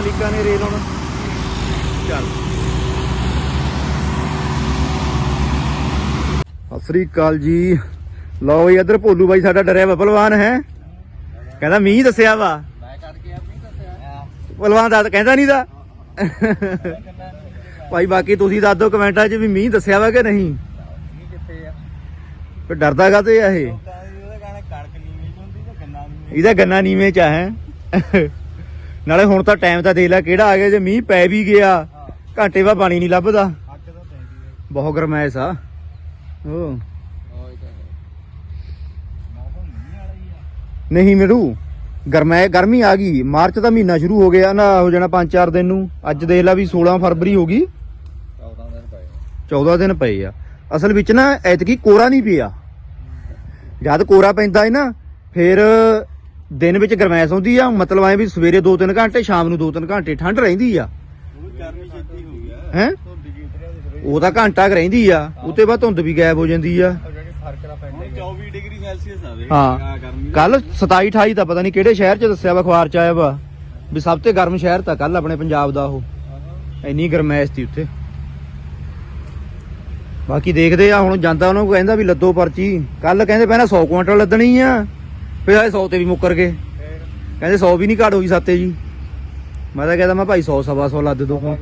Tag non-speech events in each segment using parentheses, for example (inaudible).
ਜਾਣਾ ਲੀਕਾਂ ਨੇ ਰੇਲ ਹੁਣ ਚੱਲ। ਸ੍ਰੀ ਅਕਾਲ ਜੀ। ਲਓ ਜੀ ਇੱਧਰ ਭੋਲੂ ਬਾਈ ਸਾਡਾ ਡਰਿਆ ਵਾ ਪਹਿਲਵਾਨ ਹੈ? ਕਹਿੰਦਾ ਮੀਂਹ ਦੱਸਿਆ ਵਾ। ਮੈਂ ਕਰਕੇ ਆਪ ਨਹੀਂ ਦੱਸਿਆ। ਪਹਿਲਵਾਨ ਦਾ ਕਹਿੰਦਾ ਨਹੀਂ ਦਾ? ਭਾਈ ਬਾਕੀ ਤੁਸੀਂ ਦੱਸ ਦਿਓ ਕਮੈਂਟਾਂ 'ਚ ਵੀ ਮੀਂਹ ਦੱਸਿਆ ਵਾ ਕਿ ਨਹੀਂ? ਕੀ ਆ? ਫਿਰ ਡਰਦਾ ਆ ਇਹ? ਹੁੰਦੀ ਤੇ ਗੰਨਾ ਨੀਵੀਂ ਇਹਦਾ ਗੰਨਾ ਨੀਵੇਂ 'ਚ ਆ ਹੈ? ਨਾਲੇ ਹੁਣ ਤਾਂ ਟਾਈਮ ਤਾਂ ਦੇਖ ਲੈ ਕਿਹੜਾ ਆ ਗਿਆ ਜੇ ਮੀਂਹ ਪੈ ਵੀ ਗਿਆ ਘੰਟੇ ਬਾਅਦ ਪਾਣੀ ਨਹੀਂ ਲੱਭਦਾ। ਬਹੁਤ ਗਰਮੈਸ਼ ਆ। ਆ। ਨਹੀਂ ਮਿਰੂ ਗਰਮੈ ਗਰਮੀ ਆ ਗਈ। ਮਾਰਚ ਦਾ ਮਹੀਨਾ ਸ਼ੁਰੂ ਹੋ ਗਿਆ ਨਾ ਹੋ ਜਾਣਾ 5-4 ਦਿਨ ਨੂੰ। ਅੱਜ ਦੇਖ ਲੈ ਵੀ 16 ਫਰਵਰੀ ਹੋ ਗਈ। 14 ਦਿਨ ਪਏ 14 ਦਿਨ ਪਏ ਆ। ਅਸਲ ਵਿੱਚ ਨਾ ਐਤਕੀ ਕੋਰਾ ਨਹੀਂ ਪਿਆ। ਜਦ ਕੋਰਾ ਪੈਂਦਾ ਹੈ ਨਾ ਫਿਰ ਦਿਨ ਵਿੱਚ ਗਰਮੈਸ਼ ਹੁੰਦੀ ਆ ਮਤਲਬ ਐ ਵੀ ਸਵੇਰੇ 2-3 ਘੰਟੇ ਸ਼ਾਮ ਨੂੰ 2-3 ਘੰਟੇ ਠੰਡ ਰਹਿੰਦੀ ਆ। ਗਰਮੀ ਛੇਤੀ ਹੋ ਗਿਆ ਉਹ ਤਾਂ ਘੰਟਾ ਕੁ ਰਹਿੰਦੀ ਆ ਉਤੇ ਬਾਅਦ ਧੁੰਦ ਵੀ ਗਾਇਬ ਹੋ ਜਾਂਦੀ ਆ। ਉਹ ਜਿਹੜੀ ਫ਼ਰਕ ਦਾ ਪੈਂਦਾ 24 ਡਿਗਰੀ ਸੈਲਸੀਅਸ ਆਵੇ ਹਾਂ। ਗਰਮੀ ਕੱਲ 27 28 ਤਾਂ ਪਤਾ ਨਹੀਂ ਕਿਹੜੇ ਸ਼ਹਿਰ 'ਚ ਦੱਸਿਆ ਵਾ ਅਖਬਾਰ 'ਚ ਆਇਆ ਵਾ ਵੀ ਸਭ ਤੋਂ ਗਰਮ ਸ਼ਹਿਰ ਤਾਂ ਕੱਲ ਆਪਣੇ ਪੰਜਾਬ ਦਾ ਉਹ। ਇੰਨੀ ਗਰਮੈਸ਼ ਸੀ ਉੱਥੇ। ਬਾਕੀ ਦੇਖਦੇ ਆ ਹੁਣ ਜਾਂਦਾ ਉਹਨਾਂ ਨੂੰ ਕਹਿੰਦਾ ਵੀ ਲੱਦੋ ਪਰਚੀ। ਕੱਲ ਕਹਿੰਦੇ ਪਹਿਲਾਂ 100 ਕੁਇੰਟਲ ਲੱਦਣੀ ਆ। ਫਿਰ ਆਏ 100 ਤੇ ਵੀ ਮੁੱਕਰ ਗਏ। ਕਹਿੰਦੇ 100 ਵੀ ਨਹੀਂ ਘਾਟ ਹੋਈ ਸਾਤੇ ਜੀ। ਮੈਂ ਤਾਂ ਕਹਿੰਦਾ ਮੈਂ ਭਾਈ 100 ਸਵਾ 100 ਲੱਦ ਦੋ ਹੁਣ।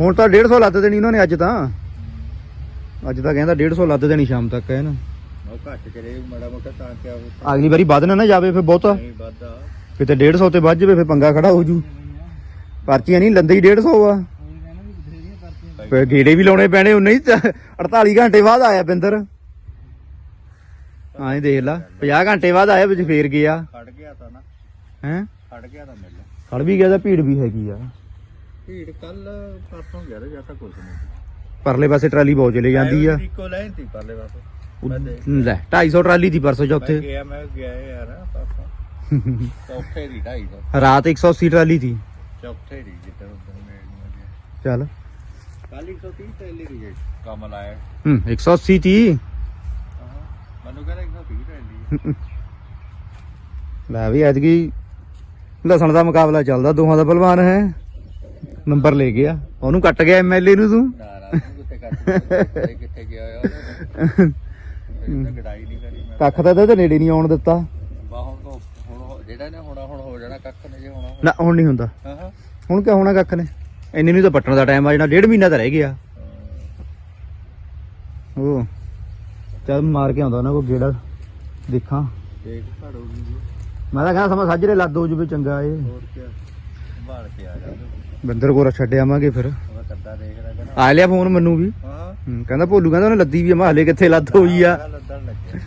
ਹੁਣ ਤਾਂ 150 ਲੱਦ ਦੇਣੀ ਉਹਨਾਂ ਨੇ ਅੱਜ ਤਾਂ। ਅੱਜ ਤਾਂ ਕਹਿੰਦਾ 150 ਲੱਦ ਦੇਣੀ ਸ਼ਾਮ ਤੱਕ ਹੈ ਨਾ ਉਹ ਘੱਟ ਕਰੇ ਮਾੜਾ ਮੋਟਾ ਤਾਂ ਕਿਆ ਹੋ ਅਗਲੀ ਵਾਰੀ ਵੱਧ ਨਾ ਜਾਵੇ ਫਿਰ ਬਹੁਤਾ। ਨਹੀਂ ਵਾਧਾ ਕਿਤੇ 150 ਤੇ ਵੱਜ ਜਾਵੇ ਫਿਰ ਪੰਗਾ ਖੜਾ ਹੋ ਜੂ। ਪਰਚੀਆਂ ਨਹੀਂ ਲੰਦੇ ਹੀ 150 ਆ। ਫਿਰ ਗੇੜੇ ਵੀ ਲਾਉਣੇ ਪੈਣੇ ਉਨੇ ਹੀ ਤਾਂ 48 ਘੰਟੇ ਬਾਅਦ ਆਇਆ ਬਿੰਦਰ। ਹਾਂ ਦੇਖ ਲਾ। 50 ਘੰਟੇ ਬਾਅਦ ਆਇਆ ਵਿੱਚ ਫੇਰ ਗਿਆ। ਖੜ ਗਿਆ ਤਾਂ ਨਾ। ਹੈ? ਖੜ ਗਿਆ ਤਾਂ ਮਿਲ ਖੜ ਵੀ ਗਿਆ ਤਾਂ ਭੀੜ ਵੀ ਹੈਗੀ ਆ। ਭੀੜ ਕੱਲ ਪਰਸੋਂ ਗਿਆ ਤਾਂ ਜਾਂ ਕੁਝ ਨਹੀਂ ਪਰਲੇ ਪਾਸੇ ਟਰਾਲੀ ਬਹੁਤ ਚਲੇ ਜਾਂਦੀ ਆ। ਲੈ 250 ਟਰਾਲੀ ਦੀ ਪਰਸੋਂ ਚੌਥੇ। ਗਿਆ ਮੈਂ ਗਿਆ ਯਾਰ (laughs) ਰਾਤ 180 ਟਰਾਲੀ ਦੀ ਚੌਥੇ ਦੀ ਜਿੱਦਾਂ ਚੱਲ। ਕੱਲ 130 ਟਰਾਲੀ ਦੀ ਕੰਮ ਲਾਇਆ। ਹੂੰ 180 30 ਲੈ ਵੀ ਐਤਕੀ ਲਸਣ ਦਾ ਮੁਕਾਬਲਾ ਚੱਲਦਾ ਦੋਹਾਂ ਦਾ ਪਹਿਲਵਾਨ ਹੈ। ਨੰਬਰ ਲੈ ਗਿਆ। ਉਹਨੂੰ ਕੱਟ ਗਿਆ ਐਮਐਲਏ ਨੂੰ ਤੂੰ? ਕਿੱਥੇ ਗਿਆ? ਕੱਖ ਤਾਂ ਇਹਦੇ ਨੇੜੇ ਨਹੀਂ ਆਉਣ ਦਿੱਤਾ। ਹੁਣ ਤੋਂ ਹੁਣ ਉਹ- ਜਿਹੜਾ ਨੇ ਹੋਣਾ ਹੁਣ ਹੋ ਜਾਣਾ ਕੱਖ ਨੇ ਜੇ ਹੋਣਾ। ਨਾ ਹੁਣ ਨਹੀਂ ਹੁੰਦਾ। ਹੁਣ ਕਿਆ ਹੋਣਾ ਕੱਖ ਨੇ? ਇੰਨੇ ਨੂੰ ਤਾਂ ਪੱਟਣ ਦਾ ਟਾਈਮ ਆ ਜਾਣਾ ਡੇਢ ਮਹੀਨਾ ਤਾਂ ਰਹਿ ਗਿਆ। ਉਹ ਚੱਲ ਮਾਰ ਕੇ ਆਉਂਦਾ ਉਹਨਾਂ ਕੋ ਗੇੜਾ ਦੇਖਾਂ। ਮੈਂ ਤਾਂ ਕਹਿੰਦਾ ਸਮਾਂ ਸਾਜਰੇ ਲੱਦ ਹੋ ਜੂਵੇ ਚੰਗਾ ਏ ਹੋਰ ਕੀ ਸੰਭਾਲ ਕੇ ਆ ਜਾ ਬੰਦਰ ਕੋਰਾ ਛੱਡ ਆਵਾਂਗੇ ਫਿਰ। ਕਹਿੰਦਾ। ਆ ਲਿਆ ਫੋਨ ਮੈਨੂੰ ਵੀ। ਹਾਂ। ਹੂੰ, ਕਹਿੰਦਾ ਭੋਲੂ ਕਹਿੰਦਾ ਉਹਨੇ ਲੱਦੀ ਵੀ ਆ। ਮੈਂ ਹਲੇ ਕਿੱਥੇ ਲੱਦ ਹੋਈ ਆ। ਲੱਦਣ ਲੱਗਿਆ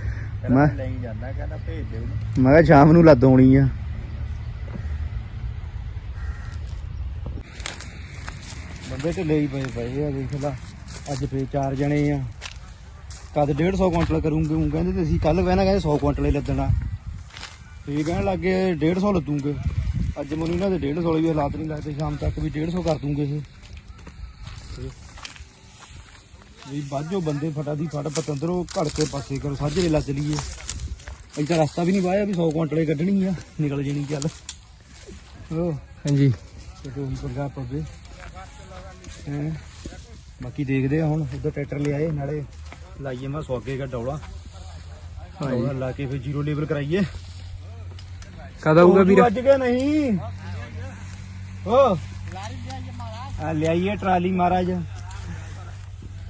ਮੈਂ- ਕਹਿੰਦਾ ਨਹੀਂ ਜਾਂਦਾ ਕਹਿੰਦਾ ਭੇਜ ਦੇ ਉਹਨੂੰ। ਮੈਂ ਕਿਹਾ ਸ਼ਾਮ ਨੂੰ ਲੱਦ ਆਉਣੀ ਆ। ਬੰਦੇ ਤੇ ਲਈ ਪਏ ਪਏ ਆ ਦੇਖ ਲਾ। ਅੱਜ ਫੇਰ ਚਾਰ ਜਣੇ ਆ। ਕਦ 150 ਕੁਇੰਟਲ ਕਰੂੰਗੇ ਉਹ ਕਹਿੰਦੇ ਤੇ ਅਸੀਂ ਕੱਲ ਕਹਿਣਾ ਕਹਿੰਦੇ 100 ਕੁਇੰਟਲ ਹੀ ਲੱਦਣਾ। ਤੇ ਇਹ ਕਹਿਣ ਲੱਗੇ 150 ਲੱਦੂਗੇ। ਅੱਜ ਮੈਨੂੰ ਇਹਨਾਂ ਦੇ 150 ਵਾਲੇ ਵੀ ਹਾਲਾਤ ਨਹੀਂ ਲੱਗਦੇ ਸ਼ਾਮ ਤੱਕ ਵੀ 150 ਕਰ ਦੂੰਗੇ ਇਹ। ਵੀ ਬਾਝੋ ਬੰਦੇ ਫਟਾ ਦੀ ਫਟ ਪਤੰਦਰੋਂ ਘੜ ਕੇ ਪਾਸੇ ਕਰੋ ਸਾਜਰੇ ਲੱਦ ਲਈਏ। ਤਾਂ ਰਸਤਾ ਵੀ ਨਹੀਂ ਵਾਇਆ ਵੀ 100 ਕੁਇੰਟਲ ਕੱਢਣੀ ਆ ਨਿਕਲ ਜਣੀ ਚੱਲ। ਹੋ ਹਾਂਜੀ। ਤੇ ਉਹੀ ਪੰਗਾ ਪਵੇ ਹੈਂ। ਬਾਕੀ ਦੇਖਦੇ ਆ ਹੁਣ ਉਧਰ ਟਰੈਕਟਰ ਲਿਆਏ ਨਾਲੇ ਲਾਈਏ ਮੈਂ ਸਵਾਗੇ ਦਾ ਡੌਲਾ। ਡੌਲਾ ਲਾ ਕੇ ਫਿਰ ਜ਼ੀਰੋ ਲੈਵਲ ਕਰਾਈਏ। ਕਦ ਆਊਗਾ ਵੀਰ? ਅੱਜ ਕੇ ਨਹੀਂ। ਓ। ਆ ਲਿਆਈਏ ਟਰਾਲੀ ਮਹਾਰਾਜ।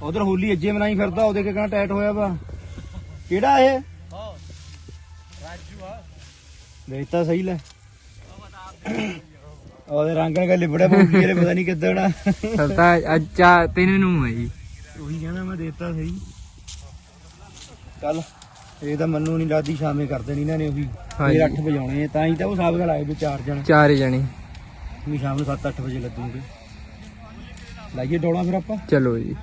ਉਧਰ ਹੋਲੀ ਅੱਜੇ ਮਨਾਈ ਫਿਰਦਾ ਉਹਦੇ ਕੇ ਕਹਣਾ ਟਾਈਟ ਹੋਇਆ ਵਾ। ਕਿਹੜਾ ਇਹ? ਦੇਖਤਾ ਸਹੀ ਲੈ। ਉਹਦੇ ਰੰਗ ਨਾਲ ਲਿਬੜਿਆ ਬੋਲੀ ਵਾਲੇ ਪਤਾ ਨਹੀਂ ਕਿੱਦਣ ਸਲਤਾ ਅੱਜ ਤਿੰਨ ਨੂੰ ਹੈ ਜੀ। ਉਹੀ ਕਹਿੰਦਾ ਮੈਂ ਦੇਤਾ ਸਹੀ। ਚੱਲ ਇਹ ਤਾਂ ਮੰਨੂ ਨਹੀਂ ਲੱਗਦੀ ਸ਼ਾਮੇ ਕਰ ਦੇਣੀ ਇਹਨਾਂ ਨੇ ਉਹੀ ਹਾਂਜੀ। ਫੇਰ 8 ਵਜਾਉਣੇ ਆ, ਤਾਂ ਹੀ ਤਾਂ ਉਹ ਸਾਬ ਗਲ ਆਏ ਵੀ ਚਾਰ ਜਣ। ਚਾਰ ਜਣੇ। ਵੀ ਸ਼ਾਮ ਨੂੰ 7-8 ਵਜੇ ਲੱਗੂਗੇ। ਲਾਈਏ ਡੋਲਾ ਫਿਰ ਆਪਾਂ। ਚਲੋ ਜੀ।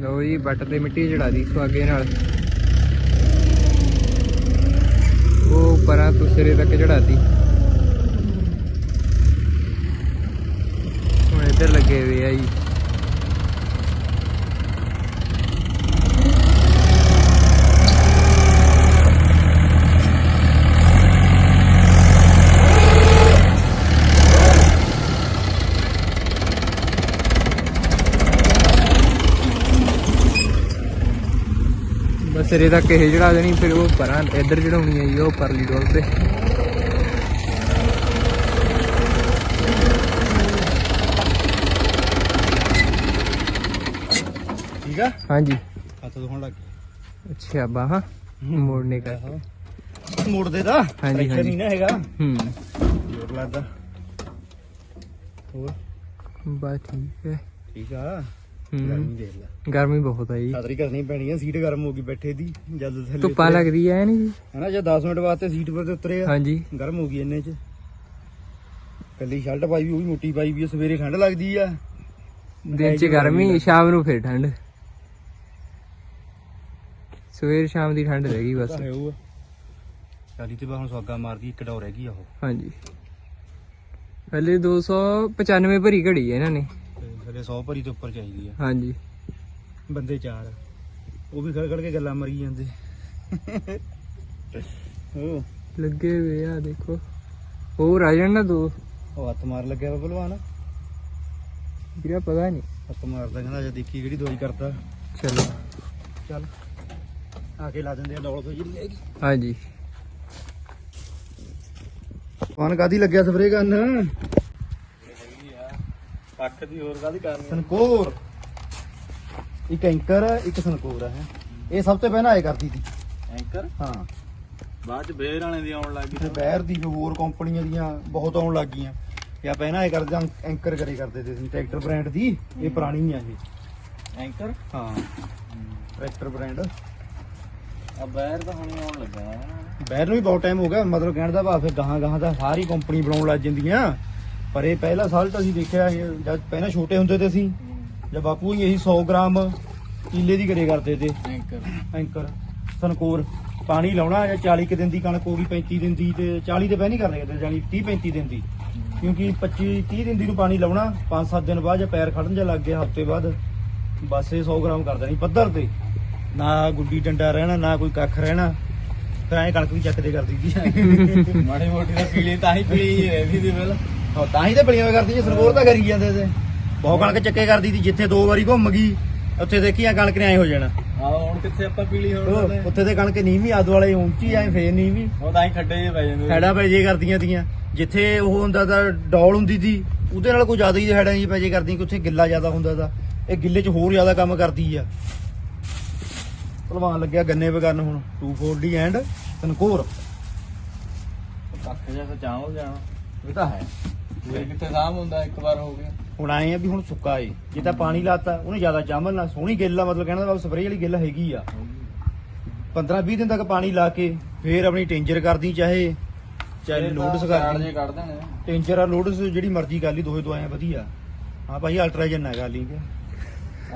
ਲੋ ਜੀ ਬੱਟ ਤੇ ਮਿੱਟੀ ਚੜਾ ਦੀ ਸੁਆਗੇ ਨਾਲ। ਉਹ ਪਰਾਂ ਤੁਸਰੇ ਤੱਕ ਚੜਾਤੀ। ਹੁਣ ਇੱਧਰ ਲੱਗੇ ਹੋਏ ਆ ਜੀ। ਸਿਰੇ ਤੱਕ ਇਹ ਚੜਾ ਦੇਣੀ ਫਿਰ ਉਹ ਪਰਾਂ ਇੱਧਰ ਚੜਾਉਣੀ ਹੈ ਜੀ ਉਹ ਪਰਲੀ ਡੋਲ ਤੇ। ਠੀਕ ਆ? ਹਾਂਜੀ। ਹੱਥ ਦੁਖਣ ਲੱਗ ਗਿਆ ਅੱਛਾ ਬਾਹਾਂ। ਮੋੜਨੇ ਕਰ ਮੋੜ ਦੇ ਦਾ ਹਾਂਜੀ, ਹਾਂਜੀ। ਨਹੀਂ ਨਾ ਹੈਗਾ। ਹੂੰ। ਜ਼ੋਰ ਲੱਗਦਾ। ਹੋਰ? ਬਸ ਠੀਕ ਹੈ। ਠੀਕ ਆ। ਗਰਮੀ ਦੇਖ ਲੈ। ਗਰਮੀ ਬਹੁਤ ਹੈ ਜੀ। ਛਤਰੀ ਕਰਨੀ ਪੈਣੀ ਆ ਸੀਟ ਗਰਮ ਹੋ ਗਈ ਬੈਠੇ ਦੀ ਜਦ ਥੱਲੇ ਧੁੱਪਾਂ। ਲੱਗਦੀ ਐ ਨਹੀਂ ਜੀ? ਹਨਾ ਜੇ 10 ਮਿੰਟ ਵਾਸਤੇ ਸੀਟ ਪਰ ਤੇ ਉਤਰੇ ਆ। ਹਾਂਜੀ। ਗਰਮ ਹੋ ਗਈ ਇੰਨੇ ਚ। ਕੱਲੀ ਸ਼ਰਟ ਪਾਈ ਵੀ ਉਹ ਵੀ ਮੋਟੀ ਪਾਈ ਵੀ ਸਵੇਰੇ ਠੰਡ ਲੱਗਦੀ ਆ। ਦਿਨ ਚ ਗਰਮੀ ਸ਼ਾਮ ਨੂੰ ਫਿਰ ਠੰਡ। ਸਵੇਰ ਸ਼ਾਮ ਦੀ ਠੰਡ ਰਹਿ ਗਈ ਬਸ। ਚਾਲੀ ਤੇ ਬਾ ਹੁਣ ਸਵਾਗਾ ਮਾਰਦੀ ਇੱਕ ਡੌਰ ਹੈਗੀ ਆ ਉਹ। ਹਾਂਜੀ। ਪਹਿਲੇ 295 ਭਰੀ ਘੜੀ ਹੈ ਇਹਨਾਂ ਨੇ। ਥੱਲੇ 100 ਭਰੀ ਤੋਂ ਉੱਪਰ ਚਾਹੀਦੀ ਆ। ਹਾਂਜੀ। ਬੰਦੇ ਚਾਰ ਆ। ਉਹ ਵੀ ਖੜ ਖੜ ਕੇ ਗੱਲਾਂ ਮਰੀ ਜਾਂਦੇ। ਉਹ ਲੱਗੇ ਹੋਏ ਆ ਦੇਖੋ। ਹੋਰ ਆ ਜਾਣ ਨਾ ਦੋ। ਉਹ ਹੱਥ ਮਾਰ ਲੱਗਿਆ ਵਾ ਭਲਵਾਨ। ਵੀਰਾ ਪਤਾ ਨਹੀਂ। ਹੱਥ ਮਾਰਦਾ ਕਹਿੰਦਾ ਜੇ ਦੇਖੀ ਕਿਹੜੀ ਦਵਾਈ ਕਰਦਾ। ਚਲੋ। ਚੱਲ। ਆ ਕੇ ਲਾ ਦਿੰਦੇ ਆ ਡੌਲ ਤੋਂ ਜਿਹੜੀ ਹੈਗੀ। ਹਾਂਜੀ। ਪਾਨ ਕਾਦੀ ਲੱਗਿਆ ਸਪਰੇ ਕਰਨ? ਕੱਖ ਦੀ ਹੋਰ ਕਾਦੀ ਕਰਨੀ ਸਨਕੋਰ ਇੱਕ ਐਂਕਰ ਇੱਕ ਸਨਕੋਰ ਹੈ। ਇਹ ਸਭ ਤੋਂ ਪਹਿਲਾਂ ਆਏ ਕਰਦੀ ਸੀ। ਐਂਕਰ? ਹਾਂ। ਬਾਅਦ ਚ ਬੇਰ ਵਾਲੇ ਦੀ ਆਉਣ ਲੱਗ ਤੇ ਗਈ ਬੈਰ ਦੀ ਜੋ ਹੋਰ ਕੰਪਨੀਆਂ ਦੀਆਂ ਬਹੁਤ ਆਉਣ ਲੱਗ ਗਈਆਂ। ਜਾਂ ਪਹਿਲਾਂ ਆਏ ਕਰਦੇ ਐਂਕਰ ਕਰੇ ਕਰਦੇ ਤੇ ਸੀ ਟਰੈਕਟਰ ਬ੍ਰਾਂਡ ਦੀ। ਇਹ ਪੁਰਾਣੀ ਆ ਇਹ। ਐਂਕਰ? ਹਾਂ। Tractor brand. ਆ ਬੈਰ ਤਾਂ ਹੁਣ ਆਉਣ ਲੱਗਾ। ਬੈਰ ਨੂੰ ਵੀ ਬਹੁਤ ਟਾਈਮ ਹੋ ਗਿਆ ਮਤਲਬ ਕਹਿਣ ਦਾ ਭਾਵ ਫਿਰ ਗਾਹਾਂ ਗਾਹਾਂ ਦਾ ਸਾਰੀ ਕੰਪਨੀ ਬਣਾਉਣ ਲੱਗ ਜਾਂਦੀਆਂ। ਪਰ ਇਹ ਪਹਿਲਾ ਸਾਲ ਤਾਂ ਅਸੀਂ ਦੇਖਿਆ ਜਦ ਪਹਿਲਾਂ ਛੋਟੇ ਹੁੰਦੇ ਤੇ ਅਸੀਂ ਜਦ ਬਾਪੂ ਹੀ ਇਹੀ 100 ਗ੍ਰਾਮ ਕੀਲੇ ਦੀ ਕਰੇ ਕਰਦੇ ਤੇ। ਐਂਕਰ ਐਂਕਰ ਸਨਕੋਰ ਪਾਣੀ ਲਾਉਣਾ ਜਾਂ 40 ਕੁ ਦਿਨ ਦੀ ਕਣਕ ਹੋ ਗਈ 35 ਦਿਨ ਦੀ ਤੇ 40 ਤੇ ਪੈ ਨਹੀਂ ਕਰਨੇ ਕਰਦੇ ਜਾਨੀ 30 35 ਦਿਨ ਦੀ। ਕਿਉਂਕਿ 25 30 ਦਿਨ ਦੀ ਨੂੰ ਪਾਣੀ ਲਾਉਣਾ 5-7 ਦਿਨ ਬਾਅਦ ਜੇ ਪੈਰ ਖੜਨ ਜਾਂ ਲੱਗ ਗਿਆ ਹਫ਼ਤੇ ਬਾਅਦ ਬਸ ਇਹ 100 ਗ੍ਰਾਮ ਕਰ ਦੇਣੀ ਪੱਧਰ ਤੇ। ਨਾ ਗੁੱਡੀ ਡੰਡਾ ਰਹਿਣਾ ਨਾ ਕੋਈ ਕੱਖ ਰਹਿਣਾ ਫਿਰ ਐਂ ਕਣਕ ਵੀ ਚੱਕਦੇ ਕਰਦੀ ਸੀ। ਮਾੜੀ ਮੋਟੀ ਤਾਂ ਪੀਲੀ ਤਾਂ ਹੀ ਪੀਲੀ ਰਹਿੰਦੀ ਸੀ ਪਹਿਲਾਂ। ਹਾਂ, ਤਾਂ ਹੀ ਤੇ ਬੜੀਆਂ ਕਰਦੀ ਸੀ ਸਰਗੋਰ ਤਾਂ ਕਰੀ ਜਾਂਦੇ ਤੇ। ਬਹੁਤ ਕਣਕ ਚੱਕੇ ਕਰਦੀ ਸੀ ਜਿੱਥੇ ਦੋ ਵਾਰੀ ਘੁੰਮ ਗਈ ਉੱਥੇ ਦੇਖੀਆਂ ਕਣਕ ਨੇ ਐ ਹੋ ਜਾਣਾ। ਆ ਹੁਣ ਕਿੱਥੇ ਆਪਾਂ ਪੀਲੀ ਹੋਣ ਉਹ, ਉੱਥੇ ਤੇ ਕਣਕ ਨਹੀਂ ਵੀ ਆਦ ਵਾਲੇ ਉੱਚੀ ਐ ਫੇਰ ਨਹੀਂ ਵੀ ਉਹ ਤਾਂ ਹੀ ਖੱਡੇ ਜੇ ਪੈ ਜਾਂਦੇ ਹੈੜਾ ਪੈ ਜੇ ਕਰਦੀਆਂ ਤੀਆਂ। ਜਿੱਥੇ ਉਹ ਹੁੰਦਾ ਤਾਂ ਡੌਲ ਹੁੰਦੀ ਸੀ ਉਹਦੇ ਨਾਲ ਕੋਈ ਜ਼ਿਆਦਾ ਹੀ ਹੈੜਾ ਜੀ ਪੈ ਜੇ ਕਰਦੀਆਂ ਕਿ ਉੱਥੇ ਗਿੱਲਾ ਜ਼ਿਆਦਾ ਹੁੰਦਾ ਤਾਂ। ਇਹ ਗਿੱਲੇ 'ਚ ਹੋਰ ਜ਼ਿਆਦਾ ਕੰਮ ਕਰਦੀ ਆ। ਭਲਵਾਨ ਲੱਗਿਆ ਗੰਨੇ ਵਗਨ ਹੁਣ 240 ਐਂਡ ਤਨਕੋਰ। ਕੱਖ ਜਿਹਾ ਤਾਂ ਚਾਹੋ ਜਾਣਾ ਇਹ ਤਾਂ ਹੈ। ਇਹ ਕਿੱਥੇ ਸਾਮ ਹੁੰਦਾ ਇੱਕ ਵਾਰ ਹੋ ਗਿਆ। ਹੁਣ ਆਏ ਆ ਵੀ ਹੁਣ ਸੁੱਕਾ ਏ। ਜੇ ਤਾਂ ਪਾਣੀ ਲਾਤਾ ਉਹਨੇ ਜ਼ਿਆਦਾ ਚਾਮਲ ਨਾ ਸੋਹਣੀ ਗਿੱਲ ਆ ਮਤਲਬ ਕਹਿੰਦਾ ਬਾਬ ਸਪਰੇਅ ਵਾਲੀ ਗਿੱਲ ਹੈਗੀ ਆ। 15 20 ਦਿਨ ਤੱਕ ਪਾਣੀ ਲਾ ਕੇ ਫੇਰ ਆਪਣੀ ਟੇਂਜਰ ਕਰਦੀ ਚਾਹੇ ਚਾਹੇ ਲੋਡਸ ਕਰਦੀ। ਕੱਢ ਦੇਣੇ ਟੇਂਜਰ ਆ ਲੋਡਸ ਜਿਹੜੀ ਮਰਜ਼ੀ ਕਰ ਲਈ ਦੋਹੇ ਤੋਂ ਆਏ ਵਧੀਆ। ਹਾਂ ਭਾਈ ਅਲਟਰਾਜਨ ਨਾ ਕਰ ਲਈ ਆ।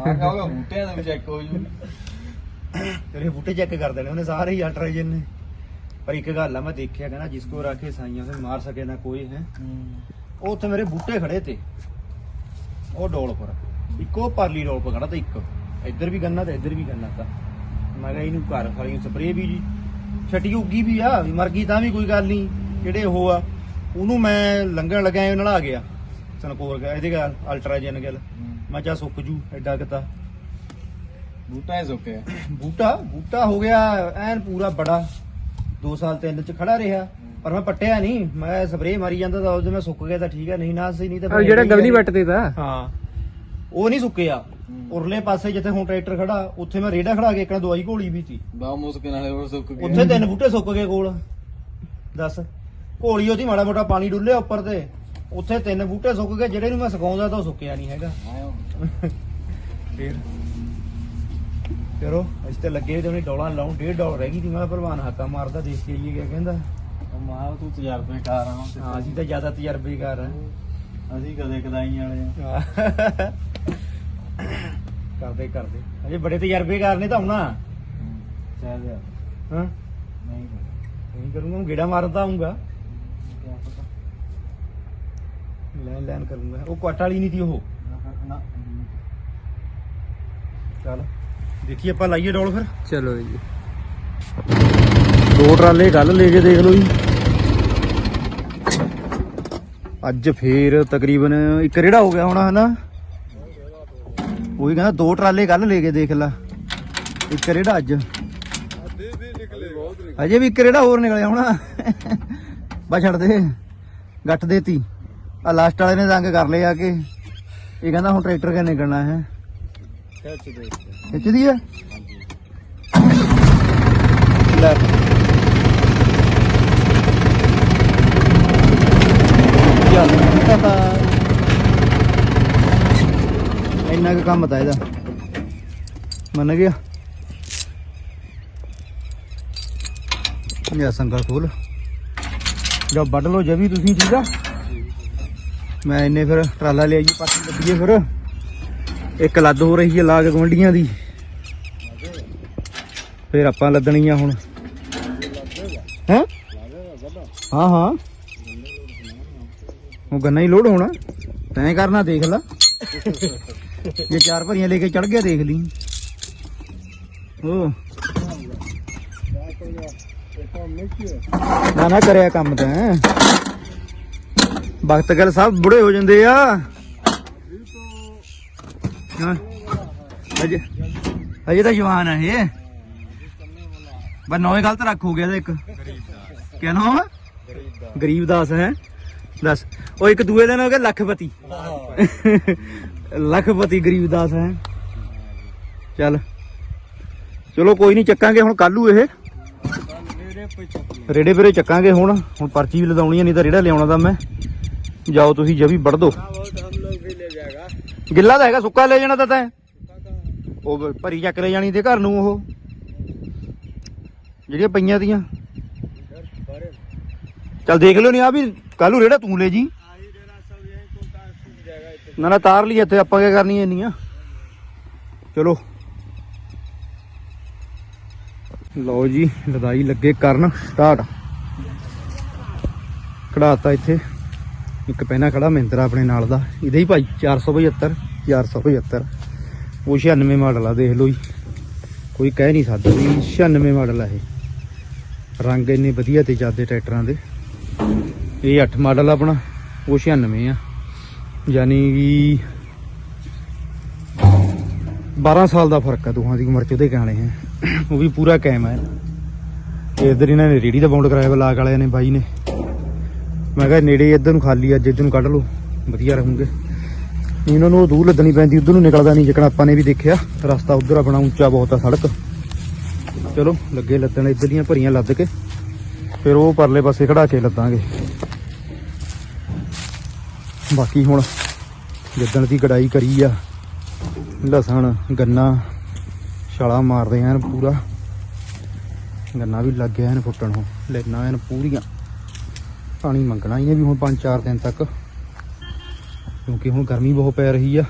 ਕਹੋਗਾ ਬੂਟਿਆਂ ਦੇ ਵਿੱਚ ਚੈੱਕ ਹੋ ਜੂ। ਤੇਰੇ ਬੂਟੇ ਚੈੱਕ ਕਰ ਦੇਣੇ ਉਹਨੇ ਸਾਰੇ ਹੀ ਅਲਟਰਾਜਨ ਨੇ। ਪਰ ਇੱਕ ਗੱਲ ਆ ਮੈਂ ਦੇਖਿਆ ਕਹਿੰਦਾ ਜਿਸ ਕੋ ਰੱਖੇ ਸਾਈਆਂ ਸੇ ਮਾਰ ਸਕੇ ਨਾ ਕੋਈ ਹੈ। ਉਹ ਉੱਥੇ ਮੇਰੇ ਬੂਟੇ ਖੜੇ ਤੇ। ਉਹ ਡੋਲ ਪਰ। ਇੱਕੋ ਪਰਲੀ ਡੋਲ ਪਰ ਖੜਾ ਤੇ ਇੱਕ। ਇੱਧਰ ਵੀ ਗੰਨਾ ਤੇ ਇੱਧਰ ਵੀ ਗੰਨਾ ਤਾਂ। ਮੈਂ ਕਿਹਾ ਇਹਨੂੰ ਘਰ ਫਾਲੀ ਸਪਰੇਅ ਵੀ ਛਟੀ ਉੱਗੀ ਵੀ ਆ ਵੀ ਮਰ ਗਈ ਤਾਂ ਵੀ ਕੋਈ ਗੱਲ ਨਹੀਂ। ਜਿਹੜੇ ਉਹ ਆ? ਉਹਨੂੰ ਮੈਂ ਲੰਘਣ ਲੱਗਾ ਇਹ ਨਾਲ ਗਿਆ। ਸਨਕੋਰ ਗਿਆ। ਇਹਦੇ ਗੱਲ ਅਲਟਰਾਜਨ ਗੱਲ ਮੈਂ ਚਾ ਸੁੱਕ ਜੂ ਐਡਾ ਕਿਤਾ ਬੂਟਾ ਹੀ ਸੁੱਕਿਆ ਬੂਟਾ ਬੂਟਾ ਹੋ ਗਿਆ। ਐਨ ਪੂਰਾ ਬੜਾ। 2 ਸਾਲ ਤਿੰਨ ਚ ਖੜਾ ਰਿਹਾ। ਪਰ ਮੈਂ ਪੱਟਿਆ ਨਹੀਂ ਮੈਂ ਸਪਰੇਅ ਮਾਰੀ ਜਾਂਦਾ ਤਾਂ ਉਹਦੇ ਮੈਂ ਸੁੱਕ ਗਿਆ ਤਾਂ ਠੀਕ ਹੈ ਨਹੀਂ ਨਾ ਸੀ ਨਹੀਂ ਤਾਂ ਉਹ ਜਿਹੜਾ ਗਵਲੀ ਵੱਟ ਤੇ ਹਾਂ। ਉਹ ਨਹੀਂ ਸੁੱਕਿਆ। ਉਰਲੇ ਪਾਸੇ ਜਿੱਥੇ ਹੁਣ ਟਰੈਕਟਰ ਖੜਾ ਉੱਥੇ ਮੈਂ ਰੇੜਾ ਖੜਾ ਕੇ ਇੱਕ ਨਾ ਦਵਾਈ ਘੋਲੀ ਵੀ ਸੀ। ਬਾ ਮੁਸਕ ਨਾਲੇ ਹੋਰ ਸੁੱਕ ਗਿਆ ਉੱਥੇ ਤਿੰਨ ਬੂਟੇ ਸੁੱਕ ਗਏ ਕੋਲ। ਦੱਸ। ਘੋਲੀ ਉਹਦੀ ਮਾੜਾ ਮੋਟਾ ਪਾਣੀ ਡੁੱਲਿਆ ਉੱਪਰ ਤੇ। ਉੱਥੇ ਤਿੰਨ ਬੂਟੇ ਸੁੱਕ ਗਏ ਜਿਹੜੇ ਨੂੰ ਮੈਂ ਸੁਕਾਉਂਦਾ ਤਾਂ ਉਹ ਸੁੱਕਿਆ ਨਹੀਂ ਹੈਗਾ। ਫੇਰ। ਫਿਰ ਉਹ ਅਸੀਂ ਤੇ ਲੱਗੇ ਤੇ ਉਹਨੇ ਡੋਲਾਂ ਲਾਉਣ ਡੇਢ ਡਾਲਰ ਰਹਿ ਗਈ ਸੀ। ਮੈਂ ਭਲਵਾਨ ਹਾਕਾ ਮਾਰਦਾ ਦੇਖ ਕੇ ਆਈਏ ਕਿਆ ਕਹਿੰਦਾ। ਉਹ ਮਾਂ ਤੂੰ ਤਜਰਬੇਕਾਰ ਆ ਹਾਂ ਅਸੀਂ ਤਾਂ ਜ਼ਿਆਦਾ ਤਜਰਬੇਕਾਰ ਆ ਅਸੀਂ ਕਦੇ ਕਦਾਈ ਵਾਲੇ ਆ ਕਰਦੇ ਕਰਦੇ। ਅਜੇ ਬੜੇ ਤਜਰਬੇਕਾਰ ਨੇ ਤਾਂ ਆਉਣਾ ਸ਼ਾਇਦ ਹਾਂ। ਨਹੀਂ ਨਹੀਂ ਕਰੂੰਗਾ ਮੈਂ ਗੇੜਾ ਮਾਰਨ ਤਾਂ ਆਉਂਗਾ ਲੈਣ ਲੈਣ ਕਰੂੰਗਾ। ਉਹ ਕੁਆਟ ਵਾਲੀ ਨਹੀਂ ਸੀ ਉਹ। ਚੱਲ ਦੇਖੀ ਆਪਾਂ ਲਾਈਏ ਡੋਲ ਫਿਰ। ਚਲੋ ਜੀ। ਦੋ ਟਰਾਲੇ ਕੱਲ ਲੈ ਕੇ ਦੇਖ ਲਓ ਜੀ। ਅੱਜ ਫੇਰ ਤਕਰੀਬਨ ਇੱਕ ਰੇੜਾ ਹੋ ਗਿਆ ਹੋਣਾ, ਹਨਾ? ਉਹੀ ਕਹਿੰਦਾ ਦੋ ਟਰਾਲੇ ਕੱਲ ਲੈ ਕੇ ਦੇਖ ਲਾ। ਇੱਕ ਰੇੜਾ ਅੱਜ। ਅਜੇ ਵੀ ਇੱਕ ਰੇੜਾ ਹੋਰ ਨਿਕਲਿਆ ਹੋਣਾ। ਬਾ ਛੱਡ ਦੇ। ਗੱਠ ਦੇਤੀ। ਆ ਲਾਸਟ ਵਾਲੇ ਨੇ ਤੰਗ ਕਰ ਲਿਆ ਕਿ। ਇਹ ਕਹਿੰਦਾ ਹੁਣ ਟਰੈਕਟਰ ਕਿੰਨੇ ਨਿਕਲਣਾ ਹੈ? ਖਿੱਚਦੀ ਹੈ। ਲੈ। ਚੱਲ ਟਾਟਾ ਇੰਨਾ ਕੁ ਕੰਮ ਤਾਂ ਇਹਦਾ। ਮੰਨ ਗਿਆ। ਇਹ ਸੰਗਲ ਖੋਲ। ਜਦ ਵੱਢ ਲਓ ਜਵੀ ਤੁਸੀਂ ਠੀਕ ਮੈਂ ਇੰਨੇ ਫਿਰ ਟਰਾਲਾ ਲਿਆ ਜੀ, ਪਾਸੇ ਲੱਦੀਏ ਫਿਰ। ਇੱਕ ਲੱਦ ਹੋ ਰਹੀ ਹੈ ਲਾਗ ਗਵੰਡੀਆਂ ਦੀ। ਫਿਰ ਆਪਾਂ ਲੱਦਣੀਆਂ ਹੁਣ। ਹੈ? ਹਾਂ ਹਾਂ। ਉਹ ਗੰਨਾ ਹੀ ਲੋਡ ਹੋਣਾ। ਤੈਂ ਕਰਨਾ ਦੇਖ ਲੈ। ਜੇ ਚਾਰ ਭਰੀਆਂ ਲੈ ਕੇ ਚੜ ਗਿਆ ਦੇਖ ਲਈ। ਉਹ ਨਾ ਨਾ ਕਰਿਆ ਕੰਮ ਤਾਂ। ਵਕਤ ਗੱਲ ਸਭ ਬੁੜੇ ਹੋ ਜਾਂਦੇ ਆ। ਹਾਂ। ਅਜੇ ਅਜੇ ਤਾਂ ਜਵਾਨ ਆ ਇਹ। ਬਸ ਨੌਵੇਂ ਗਲਤ ਰੱਖ ਹੋ ਗਿਆ ਇਹਦਾ ਇੱਕ। ਕਿਆ ਨਾਮ ਆ? ਗਰੀਬ ਦਾਸ ਹੈ। ਦੱਸ। ਉਹ ਇੱਕ ਦੂਏ ਦਿਨ ਹੋ ਗਿਆ ਲੱਖਪਤੀ। ਲੱਖਪਤੀ ਗਰੀਬ ਦਾਸ ਹੈ। ਚੱਲ। ਚਲੋ ਕੋਈ ਨਹੀਂ ਚੱਕਾਂਗੇ ਹੁਣ ਕੱਲੂ ਇਹ। ਰੇੜੇ ਪਰੇ ਚੱਕਾਂਗੇ ਹੁਣ। ਹੁਣ ਪਰਚੀ ਵੀ ਲਦਾਉਣੀ ਨਹੀਂ ਤਾਂ ਰੇੜਾ ਲਿਆਉਣਾ ਦਾ ਮੈਂ। ਜਾਓ ਤੁਸੀਂ, ਜਵੀ ਵੜ ਦੋ। ਗਿੱਲਾ ਦਾ ਹੈਗਾ, ਸੁੱਕਾ ਲੈ ਜਾਣਾ ਤਾਂ ਤੈਂ। ਉਹ ਭਰੀ ਚੱਕ ਲੈ ਜਾਣੀ ਤੇ ਘਰ ਨੂੰ ਉਹ। ਜਿਹੜੀਆਂ ਪਈਆਂ ਦੀਆਂ ਚੱਲ ਦੇਖ ਲਿਓ ਨਹੀਂ ਆ ਵੀ ਕੱਲੂ ਰੇੜਾ ਤੂੰ ਲੈ ਜੀ। ਨਾ ਨਾ, ਤਾਰ ਲਈ ਇੱਥੇ, ਆਪਾਂ ਕੀ ਕਰਨੀ ਇੰਨੀਆਂ? ਚਲੋ। ਲਓ ਜੀ, ਲਦਾਈ ਲੱਗੇ ਕਰਨ ਸਟਾਰਟ ਖੜਾਤਾ ਇੱਥੇ। ਇੱਕ ਪਹਿਨਾ ਖੜਾ ਮਹਿੰਦਰਾ ਆਪਣੇ ਨਾਲ ਦਾ। ਇਹਦੇ ਹੀ ਭਾਈ 475 475 ਉਹ 96 ਮਾਡਲ ਆ, ਦੇਖ ਲਓ ਜੀ। ਕੋਈ ਕਹਿ ਨਹੀਂ ਸਕਦਾ ਵੀ 96 ਮਾਡਲ ਆ ਇਹ। ਰੰਗ ਇੰਨੇ ਵਧੀਆ ਤੇ ਜਾਦੇ ਟਰੈਕਟਰਾਂ ਦੇ। ਇਹ 8 ਮਾਡਲ ਆਪਣਾ, ਉਹ 96 ਆ। ਯਾਨੀ ਕਿ 12 ਸਾਲ ਦਾ ਫ਼ਰਕ ਹੈ ਦੋਹਾਂ ਦੀ ਉਮਰ ਚ, ਉਹਦੇ ਗਾਣੇ ਹੈ ਉਹ ਵੀ ਪੂਰਾ ਕਾਇਮ ਹੈ ਤੇ ਇਧਰ ਇਹਨਾਂ ਨੇ ਰੇੜੀ ਦਾ ਬਾਉਂਡ ਕਰਾਇਆ, ਬਲਾਕ ਵਾਲਿਆਂ ਨੇ, ਬਾਈ ਨੇ। ਮੈਂ ਕਿਹਾ ਨੇੜੇ ਇੱਧਰ ਨੂੰ ਖਾਲੀ ਅੱਜ ਇੱਧਰ ਨੂੰ ਕੱਢ ਲਓ, ਵਧੀਆ ਰਹੂਗੇ। ਇਹਨਾਂ ਨੂੰ ਉਹ ਦੂਰ ਲੱਦਣੀ ਪੈਂਦੀ, ਉਧਰ ਨੂੰ ਨਿਕਲਦਾ ਨਹੀਂ ਜਿਕਣ ਆਪਾਂ ਨੇ ਵੀ ਦੇਖਿਆ, ਰਸਤਾ ਉਧਰ ਆਪਣਾ ਉੱਚਾ ਬਹੁਤ ਆ ਸੜਕ। ਚਲੋ, ਲੱਗੇ ਲੱਦਣ, ਇੱਧਰ ਦੀਆਂ ਭਰੀਆਂ ਲੱਦ ਕੇ, ਫਿਰ ਉਹ ਪਰਲੇ ਪਾਸੇ ਖੜਾ ਕੇ ਲੱਦਾਂਗੇ। ਬਾਕੀ ਹੁਣ ਜਿੱਦਣ ਦੀ ਗੜਾਈ ਕਰੀ ਆ, ਲਸਣ, ਗੰਨਾ, ਛਾਲਾ ਮਾਰਦੇ ਆਂ ਪੂਰਾ। ਗੰਨਾ ਵੀ ਲੱਗ ਗਿਆ ਐਨ ਫੁੱਟਣ ਨੂੰ। ਲੈਣਾ ਐਨ ਪੂਰੀਆਂ। ਪਾਣੀ ਮੰਗਣਾ ਹੀ ਹੈ ਵੀ ਹੁਣ 5-4 ਦਿਨ ਤੱਕ। ਕਿਉਂਕਿ ਹੁਣ ਗਰਮੀ ਬਹੁਤ ਪੈ ਰਹੀ ਆ।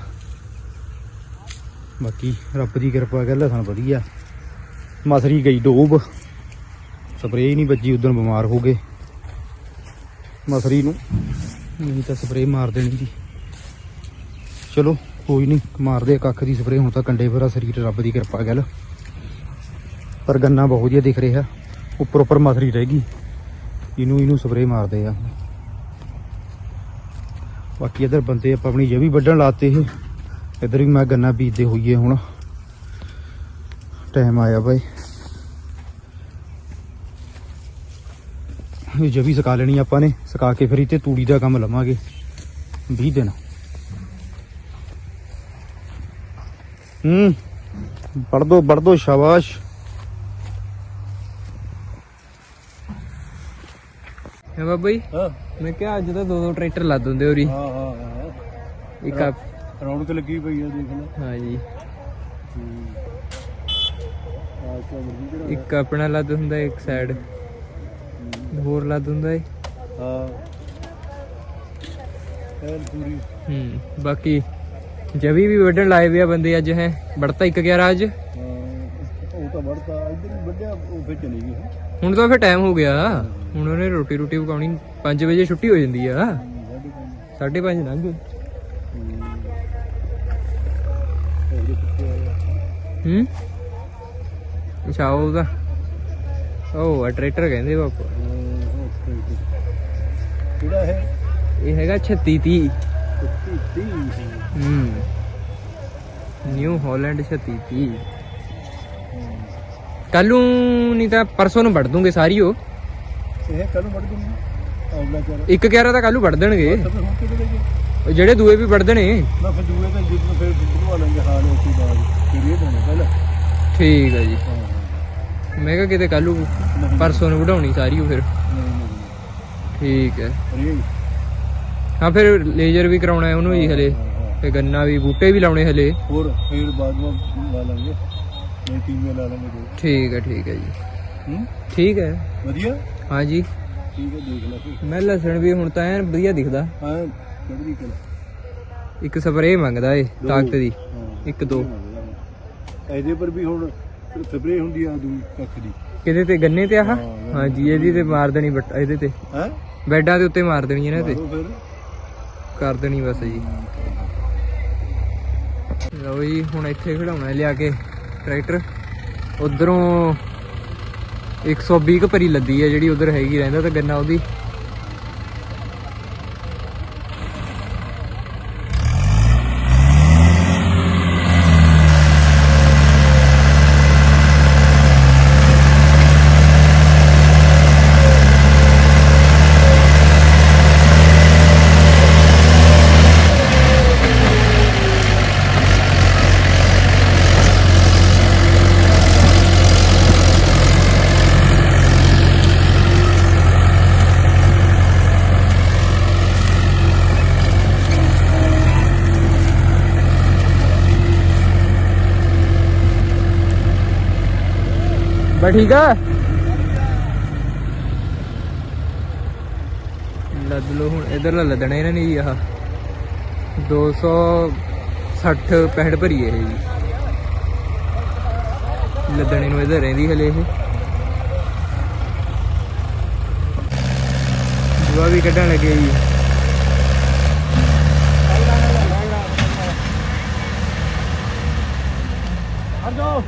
ਬਾਕੀ ਰੱਬ ਦੀ ਕਿਰਪਾ ਕਰ ਲਸਣ ਵਧੀਆ। ਮਸਰੀ ਗਈ ਡੋਬ। ਸਪਰੇਅ ਨਹੀਂ ਵੱਜੀ, ਉਦੋਂ ਬਿਮਾਰ ਹੋ ਗਏ। ਮਸਰੀ ਨੂੰ ਨਹੀਂ ਤਾਂ ਸਪਰੇਅ ਮਾਰ ਦੇਣੀ ਸੀ। ਚਲੋ, ਕੋਈ ਨਹੀਂ ਮਾਰਦੇ ਕੱਖ ਦੀ ਸਪਰੇਅ ਹੁਣ ਤਾਂ ਕੰਡੇ ਭਰਾ ਸਰੀਰ ਰੱਬ ਦੀ ਕਿਰਪਾ ਗੱਲ। ਪਰ ਗੰਨਾ ਬਹੁਤ ਵਧੀਆ ਦਿਖ ਰਿਹਾ, ਉੱਪਰ ਉੱਪਰ ਮਸਰੀ ਰਹਿ ਗਈ। ਇਹਨੂੰ ਇਹਨੂੰ ਸਪਰੇਅ ਮਾਰਦੇ ਆ। ਬਾਕੀ ਇਧਰ ਬੰਦੇ ਆਪਾਂ ਆਪਣੀ ਜਵੀ ਵੱਢਣ ਲਾਤੇ ਇਹ ਇਧਰ ਵੀ ਮੈਂ ਗੰਨਾ ਬੀਜਦੇ ਹੋਈਏ ਹੁਣ। ਟਾਈਮ ਆਇਆ ਬਾਈ। ਇਹ ਜਵੀ ਸੁਕਾ ਲੈਣੀ ਆਪਾਂ ਨੇ ਸੁਕਾ ਕੇ ਫਿਰ ਇੱਥੇ ਤੂੜੀ ਦਾ ਕੰਮ ਲਵਾਂਗੇ 20 ਦਿਨ। ਹੂੰ ਪੜ ਦੋ ਸ਼ਾਬਾਸ਼। ਹੈ ਬਾਬਾ ਹਾਂ। ਮੈਂ ਕਿਹਾ ਅੱਜ ਤਾਂ ਦੋ ਦੋ ਟਰੈਕਟਰ ਲੱਦ ਦਿੰਦੇ ਹੋਰੀ ਹਾਂ ਹਾਂ ਹਾਂ ਇੱਕ ਆ ਰੌਣਕ ਲੱਗੀ ਪਈ ਆ ਦੇਖ ਲੈ। ਹਾਂ ਜੀ। ਇੱਕ ਆਪਣਾ ਲੱਦ ਹੁੰਦਾ ਇੱਕ ਸਾਈਡ। ਲੱਦ ਹੁੰਦਾ ਏ ਹਾਂ ਐਨ ਪੂਰੀ ਹੂੰ ਬਾਕੀ ਜਵੀ ਵੀ ਵੱਢਣ ਲਾਏ ਵੇ ਆ ਬੰਦੇ ਅੱਜ ਹੈ ਵੜਤਾ ਇੱਕ 11 ਅੱਜ ਉਹ ਤਾਂ ਵੜਤਾ ਇੱਧਰ ਹੀ ਵੱਡਿਆ ਉਹ ਫਿਰ ਚਲੀ ਗਈ ਹੁਣ ਤਾਂ ਫਿਰ ਟਾਈਮ ਹੋ ਗਿਆ ਹੁਣ ਉਹਨੇ ਰੋਟੀ ਰੋਟੀ ਪਕਾਉਣੀ 5 ਵਜੇ ਛੁੱਟੀ ਹੋ ਜਾਂਦੀ ਆ 5:30 ਲੰਘ ਗਏ ਹੂੰ ਅੱਛਾ ਉਹਦਾ ਉਹ ਆ ਟਰੈਕਟਰ ਕਹਿੰਦੇ ਬਾਪਾ। ਕਿਹੜਾ ਹੈ ਇਹ ਹੈਗਾ 36 30 30 ਹੂੰ। ਨਿਊ ਹਾਲੈਂਡ 36 30 ਕੱਲ ਨੂੰ ਨਹੀਂ ਤਾਂ ਪਰਸੋਂ ਨੂੰ ਵੱਢ ਦੂੰਗੇ ਸਾਰੀ ਉਹ। ਇਹ ਕੱਲ ਵੜ ਦੂੰਗੀ। ਇੱਕ 11 ਤਾਂ ਕੱਲ ਨੂੰ ਵੱਢ ਦੇਣਗੇ। ਜਿਹੜੇ ਦੂਏ ਵੀ ਵੱਢ ਦੇਣੇ। ਮੈਂ ਫਿਰ ਦੂਏ ਤਾਂ ਜਿੱਦ ਨੂੰ ਫਿਰ ਬੁੱਧਵਾ ਲਾਂਗੇ ਹਾਲ ਉਸ ਤੋਂ ਬਾਅਦ ਫਿਰ ਇਹ ਦੇਣੇ ਪਹਿਲਾਂ? ਠੀਕ ਹੈ ਜੀ। ਮੈਂ ਕਿਹਾ ਕਿਤੇ ਕੱਲ ਪਰਸੋਂ ਨੂੰ ਵਢਾਉਣੀ ਸਾਰੀ ਉਹ ਫਿਰ। ਠੀਕ ਹੈ। ਹਾਂ ਫਿਰ ਲੇਜ਼ਰ ਵੀ ਕਰਾਉਣਾ ਹੈ ਉਹਨੂੰ ਜੀ ਹਲੇ। ਤੇ ਗੰਨਾ ਵੀ ਬੂਟੇ ਵੀ ਲਾਉਣੇ ਹਲੇ। ਹੋਰ ਫਿਰ ਬਾਅਦ ਵਿੱਚ ਲਾ ਲਾਂਗੇ। ਨਹੀਂ ਟੀਮੇ ਲਾ ਲਾਂਗੇ ਠੀਕ ਹੈ ਠੀਕ ਹੈ ਜੀ। ਹੂੰ? ਠੀਕ ਹੈ। ਵਧੀਆ? ਹਾਂ ਜੀ। ਠੀਕ ਹੈ ਦੇਖ ਲੈ ਫਿਰ। ਮੈਂ ਲਸਣ ਵੀ ਹੁਣ ਤਾਂ ਐਨ ਵਧੀਆ ਦਿਖਦਾ। ਹਾਂ ਕਿਹੜੀ ਕਲ ਇੱਕ ਸਪਰੇਅ ਮੰਗਦਾ ਏ ਤਾਕਤ ਦੀ। ਇੱਕ ਦੋ। ਇਹਦੇ ਪਰ ਵੀ ਹੁਣ ਸਪਰੇ ਹੁੰਦੀ ਆ ਦੂ ਕੱਖ ਦੀ। ਕਿਹਦੇ ਤੇ? ਗੰਨੇ ਤੇ ਆਹ ਹਾਂ, ਹਾਂ ਜੀ ਇਹਦੀ ਤੇ ਮਾਰ ਦੇਣੀ ਬੱਟ ਇਹਦੇ ਤੇ। ਹੈ? ਬੈਡਾਂ ਦੇ ਉੱਤੇ ਮਾਰ ਦੇਣੀ ਇਹਨਾਂ ਤੇ ਫਿਰ। ਕਰ ਦੇਣੀ ਬਸ ਜੀ। ਲਓ ਜੀ ਹੁਣ ਇੱਥੇ ਖੜਾਉਣਾ ਲਿਆ ਕੇ ਟਰੈਕਟਰ। ਉਧਰੋਂ 120 ਕੁ ਭਰੀ ਲੱਦੀ ਹੈ ਜਿਹੜੀ ਉਧਰ ਹੈਗੀ ਰਹਿੰਦਾ ਤਾਂ ਗੰਨਾ ਉਹਦੀ। ਬਾ ਠੀਕ ਆ? ਲੱਦ ਲੋ ਹੁਣ ਇਧਰ ਲਾ ਲੱਦਣਾ ਇਹਨਾਂ ਨੇ ਜੀ ਆਹ। 260 65 ਭਰੀ ਇਹ ਜੀ। ਲੱਦਣੇ ਨੂੰ ਇਧਰ ਰਹਿੰਦੀ ਹਲੇ ਇਹ। ਦੁਆ ਵੀ ਕੱਢਣ ਲੱਗੇ ਜੀ। ਹਟ ਜਾਓ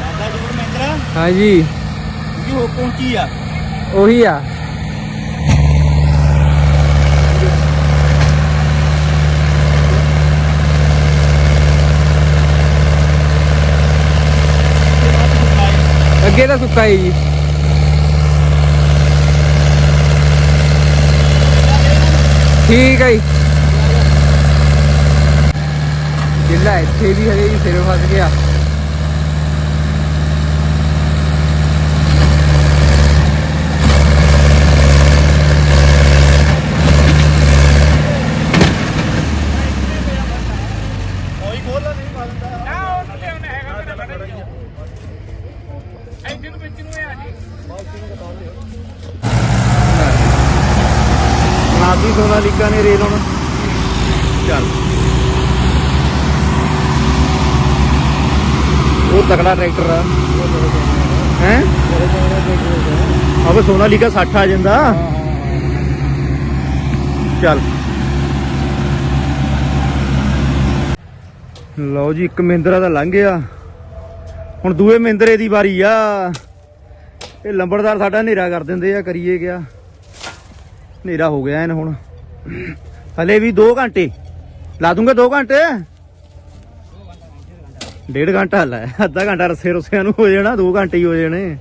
ਲਾਦਾ ਜੋੜ ਮਹਿੰਦਰਾ ਹਾਂ ਜੀ ਜੀ ਹੋ ਪਹੁੰਚੀ ਆ? ਉਹੀ ਆ। ਅੱਗੇ ਤਾਂ ਸੁੱਕਾ ਹੀ ਜੀ। ਠੀਕ ਹੈ ਜੀ। ਜਿੱਲਾ ਇੱਥੇ ਵੀ ਹਲੇ ਜੀ ਸਿਰ ਫਸ ਗਿਆ ਕੋਈ ਖੋਲਦਾ ਨਹੀਂ ਮਾਰਦਾ ਨਾ ਉਹ ਲਿਆਉਣਾ ਹੈਗਾ ਇੰਜਨ ਵਿੱਚ ਨੂੰ ਆ ਜੀ ਨਾਦੀ ਸੋਨਾਲੀਕਾ ਨੇ ਰੇਲ ਹੁਣ ਚੱਲ ਉਹ ਤਕੜਾ ਟਰੈਕਟਰ ਆ। ਹੈ? ਅਬ ਸੋਨਾਲੀਕਾ 60 ਆ ਜਾਂਦਾ। ਚੱਲ। ਲਓ ਜੀ, ਇੱਕ ਮਹਿੰਦਰਾ ਦਾ ਲੰਘ ਗਿਆ। ਹੁਣ ਦੂਏ ਮਹਿੰਦਰੇ ਦੀ ਵਾਰੀ ਆ। ਇਹ ਲੰਬੜਦਾਰ ਸਾਡਾ ਹਨੇਰਾ ਕਰ ਦਿੰਦੇ ਆ, ਕਰੀਏ ਗਿਆ ਹਨੇਰਾ ਹੋ ਗਿਆ ਇਹਨ ਹੁਣ। ਹਲੇ ਵੀ 2 ਘੰਟੇ। ਲਾ ਦੂੰਗਾ 2 ਘੰਟੇ? ਡੇਢ ਘੰਟਾ ਲੈ, ਅੱਧਾ ਘੰਟਾ ਰਸੇ ਰੁਸਿਆਂ ਨੂੰ ਹੋ ਜਾਣਾ 2 ਘੰਟੇ ਹੀ ਹੋ ਜਾਣੇ।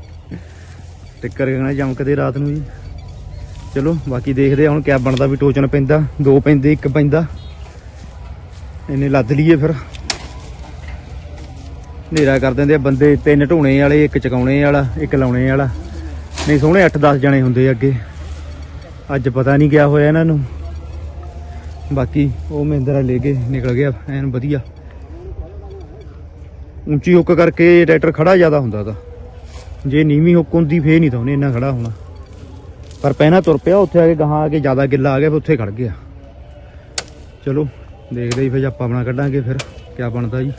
ਟਿੱਕਰ ਗਣਾ ਚਮਕਦੇ ਰਾਤ ਨੂੰ ਜੀ। ਚਲੋ, ਬਾਕੀ ਦੇਖਦੇ ਆ ਹੁਣ ਕਿਆ ਬਣਦਾ, ਵੀ ਟੋਚਣ ਪੈਂਦਾ, ਦੋ ਪੈਂਦੇ, ਇੱਕ ਪੈਂਦਾ। ਇਹਨੇ ਲੱਦ ਲਈਏ ਫਿਰ। ਹਨੇਰਾ ਕਰ ਦਿੰਦੇ ਆ ਬੰਦੇ, ਤਿੰਨ ਢੋਣੇ ਵਾਲੇ, ਇੱਕ ਚਕਾਉਣੇ ਵਾਲਾ, ਇੱਕ ਲਾਉਣੇ ਵਾਲਾ। ਨਹੀਂ, ਸੋਹਣੇ 8-10 ਜਣੇ ਹੁੰਦੇ ਅੱਗੇ। ਅੱਜ ਪਤਾ ਨਹੀਂ ਕਿਆ ਹੋਇਆ ਇਹਨਾਂ ਨੂੰ। ਬਾਕੀ ਉਹ ਮਹਿੰਦਰਾ ਲੈ ਕੇ ਨਿਕਲ ਗਿਆ, ਐਨ ਵਧੀਆ। ਉੱਚੀ ਹੁੱਕ ਕਰਕੇ ਟਰੈਕਟਰ ਖੜਾ ਜ਼ਿਆਦਾ ਹੁੰਦਾ ਤਾਂ। ਜੇ ਨੀਵੀਂ ਹੁੱਕ ਹੁੰਦੀ, ਫੇਰ ਨਹੀਂ ਤਾਂ ਉਹਨੇ ਇੰਨਾ ਖੜਾ ਹੋਣਾ। ਪਰ ਪਹਿਲਾਂ ਤੁਰ ਪਿਆ, ਉੱਥੇ ਆ ਕੇ ਗਾਹਾਂ ਆ ਕੇ ਜ਼ਿਆਦਾ ਗਿੱਲਾ ਆ ਗਿਆ, ਫਿਰ ਉੱਥੇ ਖੜ ਗਿਆ। ਚਲੋ, ਦੇਖਦੇ ਜੀ, ਫਿਰ ਆਪਾਂ ਆਪਣਾ ਕੱਢਾਂਗੇ ਫਿਰ। ਕਿਆ ਬਣਦਾ ਜੀ?